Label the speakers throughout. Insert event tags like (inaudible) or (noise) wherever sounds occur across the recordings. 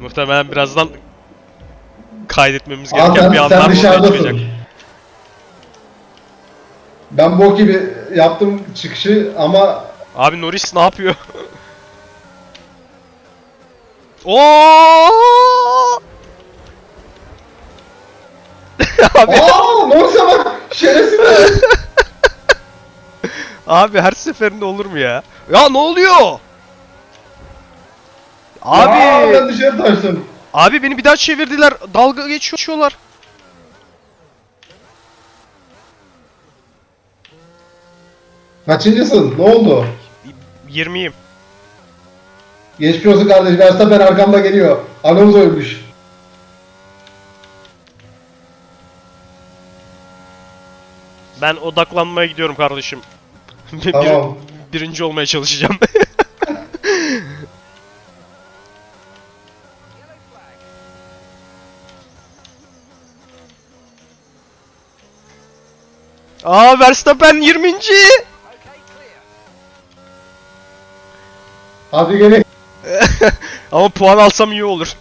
Speaker 1: Muhtemelen birazdan kaydetmemiz gereken bir anlar
Speaker 2: dışarıdasın.
Speaker 1: çıkacak.
Speaker 2: Ben bok gibi yaptım çıkışı ama
Speaker 1: Abi Norris ne yapıyor? (laughs) Oo! (laughs) abi,
Speaker 2: Aa Norris'e bak şerefsiz. (laughs)
Speaker 1: abi her seferinde olur mu ya? Ya ne oluyor? Abi,
Speaker 2: Aa, ben dışarı taştım.
Speaker 1: abi beni bir daha çevirdiler. Dalga geçiyorlar.
Speaker 2: Kaçıncısın? Ne oldu?
Speaker 1: 20'yim.
Speaker 2: Geçmiş olsun kardeş. Verstappen arkamda geliyor. Alonso ölmüş.
Speaker 1: Ben odaklanmaya gidiyorum kardeşim. (laughs) Bir-
Speaker 2: Tamam.
Speaker 1: birinci olmaya çalışacağım. (laughs) Aa Verstappen 20.
Speaker 2: Hadi gelin. (laughs)
Speaker 1: Ama puan alsam iyi olur.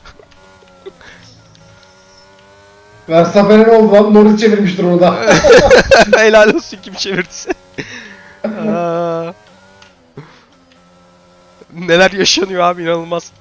Speaker 2: Verstappen'e ne oldu lan? Norris çevirmiştir orada. (laughs)
Speaker 1: Helal olsun kim çevirdiyse. (laughs) Aa. Neler yaşanıyor abi inanılmaz.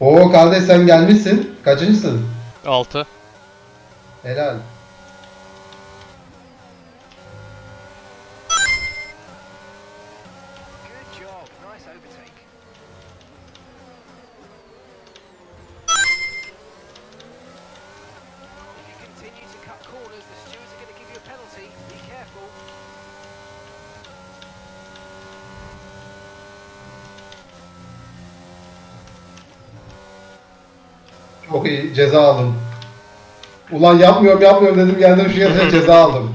Speaker 2: Oo kardeş sen gelmişsin. Kaçıncısın?
Speaker 1: 6.
Speaker 2: Helal.
Speaker 3: Good job. Nice overtake. If you continue to cut corners, the stewards are going to give you a penalty. Be careful.
Speaker 2: Çok iyi. Ceza aldım. Ulan yapmıyorum yapmıyorum dedim geldim şu yere (laughs) ceza aldım.